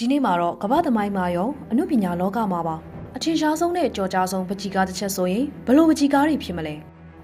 ဒီနေ့မှာတော့ကမ္ဘာသမိုင်းမှာရောအမှုပညာလောကမှာပါအထင်ရှားဆုံးနဲ့ကြော်ကြားဆုံးပကြီကားတစ်ချက်ဆိုရင်ဘလို့ပကြီကားတွေဖြစ်မလဲ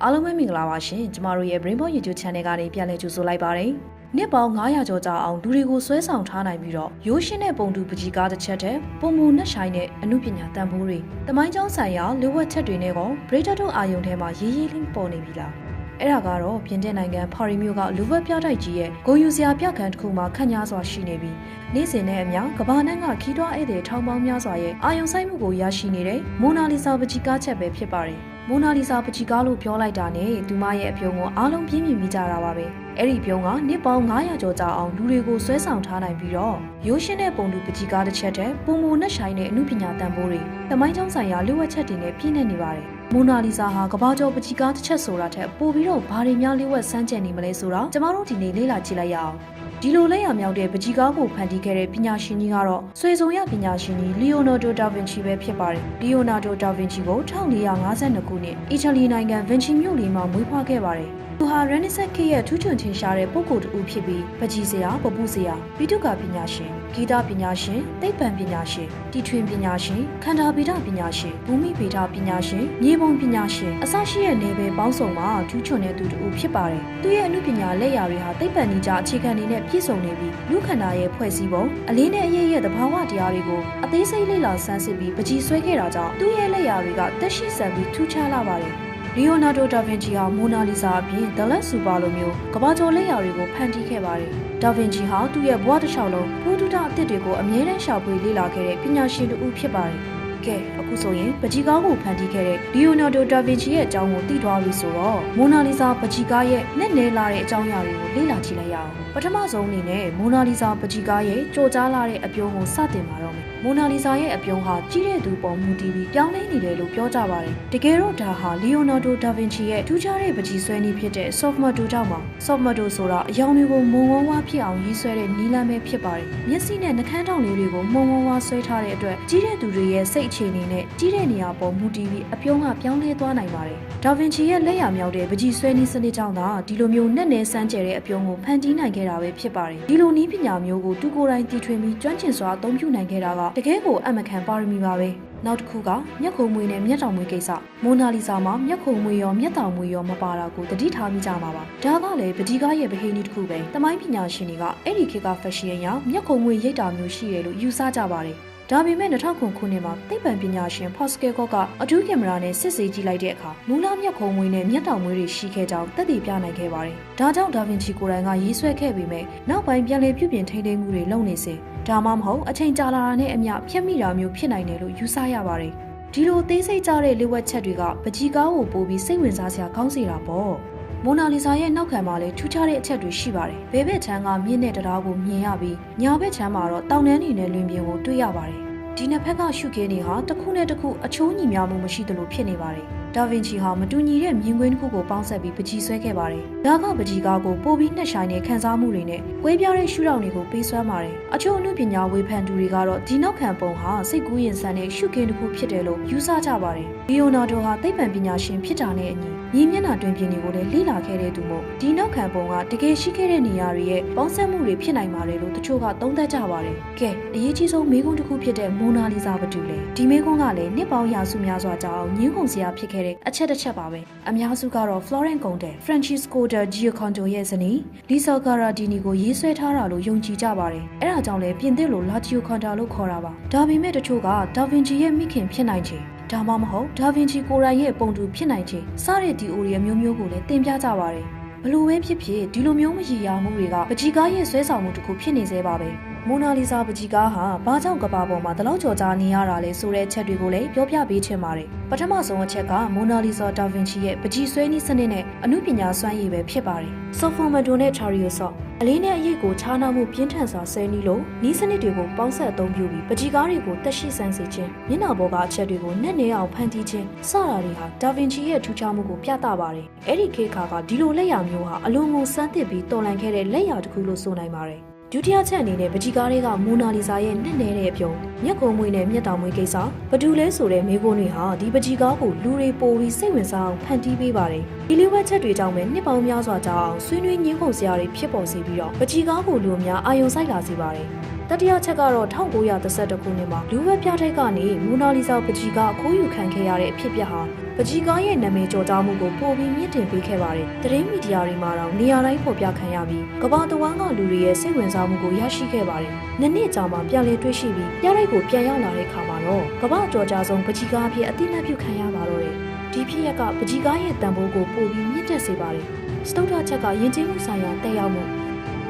အားလုံးပဲမင်္ဂလာပါရှင်ကျမတို့ရဲ့ Brainball YouTube Channel ကနေပြန်လည်ကြိုဆိုလိုက်ပါတယ်နှစ်ပေါင်း900ကျော်ကြာအောင်လူတွေကိုဆွဲဆောင်ထားနိုင်ပြီးတော့ရိုးရှင်းတဲ့ပုံတူပကြီကားတစ်ချက်တည်းပုံမူနဲ့ဆိုင်တဲ့အမှုပညာတန်ဖိုးတွေတမိုင်းကျောင်းဆိုင်ရာလူဝက်ချက်တွေနဲ့ကောဗြိတတို့အာယုံထဲမှာရေးရေးလေးပေါ်နေပြီလား အဲ့ဒါကတော့ပြင်သစ်နိုင်ငံပါရီမြို့ကလူဝက်ပြတိုက်ကြီးရဲ့ဂုံယူစရာပြခန်းတစ်ခုမှာခန့်ညားစွာရှိနေပြီးနေ့စဉ်နဲ့အမျှကဘာနဲ့ကခီးတွားဧည့်သည်ထောင်ပေါင်းများစွာရဲ့အာယုံဆိုင်မှုကိုရရှိနေတဲ့မိုနာလီဆာပချီကားချက်ပဲဖြစ်ပါတယ်။မိုနာလီဆာပချီကားလို့ပြောလိုက်တာနဲ့သူမရဲ့အပြုံးကိုအားလုံးပြင်းပြမိကြတာပါပဲ။အဲ့ဒီပြုံးကနှစ်ပေါင်း900ကျော်ကြာအောင်လူတွေကိုဆွဲဆောင်ထားနိုင်ပြီးတော့ရိုးရှင်းတဲ့ပုံတူပချီကားတစ်ချက်တည်းပုံမူနဲ့ဆိုင်တဲ့အမှုပညာတန်ဖိုးတွေတမိုင်းကျောင်းဆိုင်ရာလူဝက်ချက်တွေနဲ့ပြည့်နေနေပါတယ်။ မိုနာလီဆာဟာကဘာကျော်ပချီကားတစ်ချက်ဆိုတာထက်ပိုပြီးတော့ဘာတွေများလျှို့ဝှက်စမ်းကြံနေမလဲဆိုတာကျမတို့ဒီနေ့လေ့လာကြည့်လိုက်ရအောင်။ ဒီလိုလက်ရမြောက်တဲ့ပကြီးကားကိုဖန်တီးခဲ့တဲ့ပညာရှင်ကြီးကတော့ဆွေစုံရပညာရှင်ကြီးလီယိုနာဒိုဒါဗင်ချီပဲဖြစ်ပါတယ်။လီယိုနာဒိုဒါဗင်ချီကို1452ခုနှစ်အီတလီနိုင်ငံဗင်ချီမြို့လေးမှာမွေးဖွားခဲ့ပါတယ်။သူဟာရန်နစ်ဆက်ခေတ်ရဲ့ထူးချွန်ထင်ရှားတဲ့ပုဂ္ဂိုလ်တစ်ဦးဖြစ်ပြီးပကြီးစရာပပူစရာပိတုကပညာရှင်ဂီတပညာရှင်သိပ္ပံပညာရှင်တီထွင်ပညာရှင်ခန္ဓာဗေဒပညာရှင်ဘူမိဗေဒပညာရှင်မြေပုံပညာရှင်အစရှိတဲ့နယ်ပယ်ပေါင်းစုံမှာထူးချွန်တဲ့သူတစ်ဦးဖြစ်ပါတယ်။သူရဲ့အမှုပညာလက်ရာတွေဟာသိပ္ပံနည်းကြအခြေခံတွေနဲ့ပြည့်စုံနေပြီးလူခန္ဓာရဲ့ဖွဲ့စည်းပုံအလင်းနဲ့အရေးရဲ့သဘာဝတရားတွေကိုအသေးစိတ်လေ့လာဆန်းစစ်ပြီးပကြီးဆွဲခဲ့တာကြောင့်သူ့ရဲ့လက်ရာတွေကတက်ရှိဆန်ပြီးထူးခြားလာပါတယ်။လီယိုနာဒိုဒါဗင်ချီဟာမိုနာလီဇာအပြင် The Last Super လိုမျိုးကမ္ဘာကျော်လက်ရာတွေကိုဖန်တီးခဲ့ပါတယ်။ဒါဗင်ချီဟာသူ့ရဲ့ဘဝတစ်လျှောက်လုံးဘုဒ္ဓတာအသစ်တွေကိုအမြဲတမ်းရှာဖွေလေ့လာခဲ့တဲ့ပညာရှင်တစ်ဦးဖြစ်ပါတယ်။ ကဲအခုဆိုရင်ပကြီးကားကိုဖန်တီးခဲ့တဲ့လီယိုနာဒိုဒါဗင်ချီရဲ့အကြောင်းကိုသိသွားပြီဆိုတော့မိုနာလီဇာပကြီးကားရဲ့နဲ့နဲလာတဲ့အကြောင်းအရာတွေကိုလေ့လာကြည့်လိုက်ရအောင်ပထမဆုံးအနေနဲ့မိုနာလီဇာပကြီးကားရဲ့ကြော်ကြားလာတဲ့အပြုံးကိုစတင်ပါတော့မယ်မိုနာလီဇာရဲ့အပြုံးဟာကြီးတဲ့သူပေါ်မူတည်ပြီးပြောင်းလဲနေတယ်လို့ပြောကြပါတယ်တကယ်တော့ဒါဟာလီယိုနာဒိုဒါဗင်ချီရဲ့ထူးခြားတဲ့ပကြီးဆွဲနည်းဖြစ်တဲ့ soft mato ကြောင့်ပါ soft mato ဆိုတာအယောင်တွေကိုမုံဝါးဝါးဖြစ်အောင်ရေးဆွဲတဲ့နီလမ်းပဲဖြစ်ပါတယ်မျက်စိနဲ့နှာခမ်းထောင်လေးတွေကိုမုံဝါးဝါးဆွဲထားတဲ့အတွက်ကြီးတဲ့သူတွေရဲ့စိတ်အခြေအနေနဲ့ကြီးတဲ့နေရာပေါ်မူတည်ပြီးအပြုံးကပြောင်းလဲသွားနိုင်ပါတယ်ဒါဗင်ချီရဲ့လက်ရမြောက်တဲ့ပကြီးဆွဲနည်းစနစ်ကြောင့်သာဒီလိုမျိုးနဲ့နယ်ဆန်းကျယ်တဲ့အပြုံးကိုဖန်တီးနိုင်ခဲ့တာပဲဖြစ်ပါတယ်ဒီလိုနည်းပညာမျိုးကိုသူကိုယ်တိုင်တီထွင်ပြီးကျွမ်းကျင်စွာအသုံးပြုနိုင်ခဲ့တာကတကယ်ကိုအမခံပါရမီပါပဲနောက်တစ်ခုကမျက်ခုံမွေးနဲ့မျက်တောင်မွေးကိစ္စမိုနာလီဇာမှာမျက်ခုံမွေးရောမျက်တောင်မွေးရောမပါတာကိုတတိထားမိကြမှာပါဒါကလည်းပဒီကားရဲ့ဗဟိနီတစ်ခုပဲတမိုင်းပညာရှင်တွေကအဲ့ဒီခေတ်ကဖက်ရှင်ရမျက်ခုံမွေးရိတ်တာမျိုးရှိတယ်လို့ယူဆကြပါတယ် ဒါပေမဲ့2009ခုနှစ်မှာသိပ္ပံပညာရှင် Pascal Cock ကအထူးကင်မရာနဲ့စစ်ဆေးကြည့်လိုက်တဲ့အခါမူလမျက်ခုံးမွေးနဲ့မျက်တောင်မွေးတွေရှိခဲ့ကြောင်းသက်သေပြနိုင်ခဲ့ပါတယ်။ဒါကြောင့်ဒါဗင်ချီကိုယ်တိုင်ကရေးဆွဲခဲ့ပေမဲ့နောက်ပိုင်းပြန်လည်ပြုပြင်ထိန်းသိမ်းမှုတွေလုပ်နေစဉ်ဒါမှမဟုတ်အချိန်ကြာလာတာနဲ့အမျှဖြတ်မိတာမျိုးဖြစ်နိုင်တယ်လို့ယူဆရပါတယ်။ဒီလိုသေးစိတ်ကြတဲ့လေဝက်ချက်တွေကပကြီကားကိုပို့ပြီးစိတ်ဝင်စားစရာကောင်းစေတာပေါ့။ မိုနာလီဇာရဲ့နောက်ခံမှာလည်းထူးခြားတဲ့အချက်တွေရှိပါတယ်။ဘဲဘက်ချမ်းကမြင့်တဲ့တရားကိုမြင်ရပြီးညာဘက်ချမ်းမှာတော့တောင်တန်းနေနဲ့လွင်ပြင်ကိုတွေ့ရပါတယ်။ဒီနှစ်ဖက်ကရှုခင်းတွေဟာတစ်ခုနဲ့တစ်ခုအချိုးညီမျှမှုမရှိသလိုဖြစ်နေပါတယ်။ဒါဗင်ချီဟာမတူညီတဲ့မြင်ကွင်းတစ်ခုကိုပေါင်းစပ်ပြီးပကြီးဆွဲခဲ့ပါတယ်။ဒါကပကြီးကားကိုပိုပြီးနှက်ဆိုင်တဲ့ခန်းစားမှုတွေနဲ့ကွဲပြားတဲ့ရှုထောင့်တွေကိုပေးစွမ်းပါတယ်။အချို့အမှုပညာဝေဖန်သူတွေကတော့ဒီနောက်ခံပုံဟာစိတ်ကူးရင်ဆန်တဲ့ရှုခင်းတစ်ခုဖြစ်တယ်လို့ယူဆကြပါတယ်။လီယိုနာဒိုဟာသိပ္ပံပညာရှင်ဖြစ်တာနဲ့အညီ ညီမျက်နှာတွင်ပြင်တွေကိုလည်းလေ့လာခဲ့တဲ့သူမို့ဒီနောက်ခံပုံကတကယ်ရှိခဲ့တဲ့နေရာတွေရဲ့ပေါင်းစပ်မှုတွေဖြစ်နိုင်ပါတယ်လို့တချို့ကသုံးသပ်ကြပါတယ်။ကဲအရေးကြီးဆုံးမေးခွန်းတစ်ခုဖြစ်တဲ့မိုနာလီဇာဘတူလေဒီမေးခွန်းကလည်းနှစ်ပေါင်းရာစုများစွာကြာအောင်ညှင်းခုန်စရာဖြစ်ခဲ့တဲ့အချက်တစ်ချက်ပါပဲ။အများစုကတော့ Florence Conte, Francisco de Giocondo ရဲ့ဇနီး Lisa Garadini ကိုရေးဆွဲထားတာလို့ယုံကြည်ကြပါတယ်။အဲဒါကြောင့်လည်းပြင်သစ်လို La Gioconda လို့ခေါ်တာပါ။ဒါပေမဲ့တချို့က Da Vinci ရဲ့မိခင်ဖြစ်နိုင်ချေ ဒါမှမဟုတ်ဒါဗင်ချီကိုရိုင်ရဲ့ပုံတူဖြစ်နိုင်ခြင်းစတဲ့ဒီအိုရီယမျိုးမျိုးကိုလည်းတင်ပြကြပါတယ်ဘလို့ပဲဖြစ်ဖြစ်ဒီလိုမျိုးမရည်ရာမှုတွေကပကြီကားရဲ့ဆွဲဆောင်မှုတစ်ခုဖြစ်နေသေးပါပဲ မိုနာလီဇာပကြီကားဟာဘာကြောင့်ကဘာပေါ်မှာတလောက်ကြော်ကြားနေရတာလဲဆိုတဲ့ချက်တွေကိုလည်းပြောပြပေးချင်ပါတယ်ပထမဆုံးအချက်ကမိုနာလီဇာဒါဗင်ချီရဲ့ပကြီဆွဲနည်းစနစ်နဲ့အမှုပညာစွမ်းရည်ပဲဖြစ်ပါတယ်ဆိုဖိုမဒိုနဲ့ချာရီယိုဆော့အလေးနဲ့အရေးကိုခြားနာမှုပြင်းထန်စွာဆဲနီးလို့နီးစနစ်တွေကိုပေါင်းဆက်အသုံးပြုပြီးပကြီကားတွေကိုတက်ရှိဆန်းစေခြင်းမျက်နှာပေါ်ကအချက်တွေကိုနဲ့နေအောင်ဖန်တီးခြင်းစတာတွေဟာဒါဗင်ချီရဲ့ထူးခြားမှုကိုပြသပါတယ်အဲ့ဒီခေတ်ခါကဒီလိုလက်ရာမျိုးဟာအလွန်ကိုစမ်းသစ်ပြီးတော်လန်ခဲ့တဲ့လက်ရာတစ်ခုလို့ဆိုနိုင်ပါတယ် ဒုတိယချက်အနေနဲ့ပကြီကားတွေကမိုနာလီဇာရဲ့နဲ့နဲတဲ့အပြုံမျက်ကုံမွေးနဲ့မျက်တောင်မွေးကိစ္စဘဒူလဲဆိုတဲ့မိကုန်းတွေဟာဒီပကြီကားကိုလူတွေပိုပြီးစိတ်ဝင်စားအောင်ဖန်တီးပေးပါတယ်ဒီလေးဝက်ချက်တွေကြောင့်ပဲနှစ်ပေါင်းများစွာကြာအောင်ဆွေးနွေးညှင်းခုန်စရာတွေဖြစ်ပေါ်စေပြီးတော့ပကြီကားကိုလူအများအာယုံဆိုင်လာစေပါတယ် တတတိယချက်ကတော့1932ခုနှစ်မှာလူဝက်ပြထိုက်ကနေမိုနာလီဇာပကြီးကအခိုးယူခံခဲ့ရတဲ့အဖြစ်အပျက်ဟာပကြီးကားရဲ့နာမည်ကျော်ကြားမှုကိုပိုပြီးမြင့်တင်ပေးခဲ့ပါတယ်။သတင်းမီဒီယာတွေမှာတော့နေရာတိုင်းဖော်ပြခံရပြီးကမ္ဘာတဝန်းကလူတွေရဲ့စိတ်ဝင်စားမှုကိုရရှိခဲ့ပါတယ်။နှစ်နှစ်ကြာမှပြန်လည်တွေ့ရှိပြီးပြတိုက်ကိုပြန်ရောက်လာတဲ့အခါမှာတော့ကမ္ဘာကျော်ကြားဆုံးပကြီးကားအဖြစ်အသိအမှတ်ပြုခံရပါတော့တယ်။ဒီဖြစ်ရပ်ကပကြီးကားရဲ့တန်ဖိုးကိုပိုပြီးမြင့်တက်စေပါတယ်။စတုတ္ထချက်ကယဉ်ကျေးမှုဆိုင်ရာတက်ရောက်မှု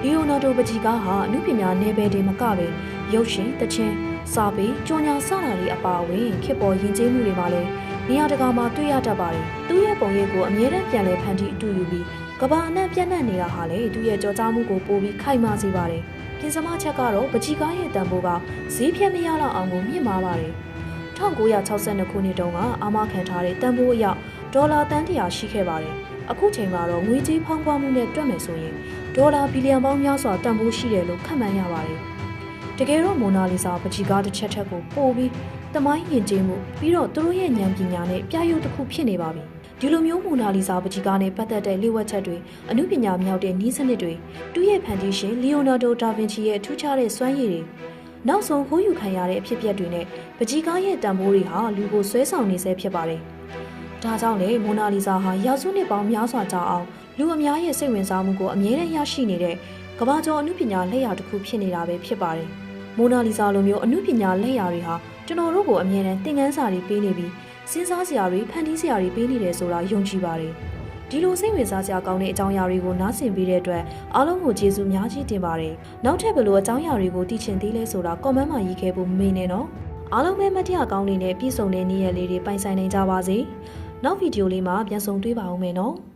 လီယိုနာဒိုပကြီးကားဟာအမှုပညာနယ်ပယ်တွေမကပဲရုပ်ရှင်တခြင်းစာပေကြော်ညာစတာတွေအပါအဝင်ခေတ်ပေါ်ယဉ်ကျေးမှုတွေမှာလည်းနေရာတကာမှာတွေ့ရတတ်ပါတယ်။သူ့ရဲ့ပုံရိပ်ကိုအမြဲတမ်းပြန်လည်ဖန်တီးအတူယူပြီးကဘာအနှံ့ပြန့်နှံ့နေတာဟာလေသူ့ရဲ့ကြော်ကြားမှုကိုပိုပြီးခိုင်မာစေပါတယ်။ပြင်စမချက်ကတော့ပကြီးကားရဲ့တန်ဖိုးကဈေးဖြတ်မရတော့အောင်ကိုမြင့်မာပါတယ်။1962ခုနှစ်တုန်းကအာမခံထားတဲ့တန်ဖိုးအရဒေါ်လာတန်းတရာရှိခဲ့ပါတယ်။အခုချိန်မှာတော့ငွေကြေးဖောင်းပွားမှုနဲ့တွက်မယ်ဆိုရင် ဒေါ်လာဘီလီယံပေါင်းများစွာတန်ဖိုးရှိတယ်လို့ခန့်မှန်းရပါတယ်။တကယ်တော့မိုနာလီဇာပကြီးကားတစ်ချက်ထက်ကိုပိုပြီးတမိုင်းယဉ်ကျေးမှုပြီးတော့သူတို့ရဲ့ဉာဏ်ပညာနဲ့ပြရုပ်တစ်ခုဖြစ်နေပါပြီ။ဒီလိုမျိုးမိုနာလီဇာပကြီးကားနဲ့ပတ်သက်တဲ့လေ့ဝက်ချက်တွေအမှုပညာမြောက်တဲ့နည်းစနစ်တွေသူ့ရဲ့ဖန်တီးရှင်လီယိုနာဒိုဒါဗင်ချီရဲ့ထူးခြားတဲ့စွမ်းရည်တွေနောက်ဆုံးခိုးယူခံရတဲ့အဖြစ်အပျက်တွေနဲ့ပကြီးကားရဲ့တန်ဖိုးတွေဟာလူကိုဆွဲဆောင်နေဆဲဖြစ်ပါတယ်။ဒါကြောင့်လေမိုနာလီဇာဟာရာစုနှစ်ပေါင်းများစွာကြာအောင် လူအများရဲ့စိတ်ဝင်စားမှုကိုအမြဲတမ်းရရှိနေတဲ့ကမ္ဘာကျော်အမှုပညာလက်ရာတစ်ခုဖြစ်နေတာပဲဖြစ်ပါတယ်။မိုနာလီဇာလိုမျိုးအမှုပညာလက်ရာတွေဟာကျွန်တော်တို့ကိုအမြဲတမ်းသင်ခန်းစာတွေပေးနေပြီးစဉ်းစားစရာတွေဖန်တီးစရာတွေပေးနေတယ်ဆိုတာယုံကြည်ပါတယ်။ဒီလိုစိတ်ဝင်စားစရာကောင်းတဲ့အကြောင်းအရာတွေကိုနားဆင်ပေးတဲ့အတွက်အားလုံးကိုကျေးဇူးများကြီးတင်ပါတယ်။နောက်ထပ်ဘယ်လိုအကြောင်းအရာတွေကိုသိချင်သေးလဲဆိုတာ comment မှာရေးခဲ့ဖို့မမေ့နဲ့နော်။အားလုံးပဲမတရားကောင်းနေတဲ့ပြည့်စုံတဲ့နေ့ရက်လေးတွေပိုင်ဆိုင်နိုင်ကြပါစေ။နောက်ဗီဒီယိုလေးမှာပြန်ဆုံတွေ့ပါဦးမယ်နော်။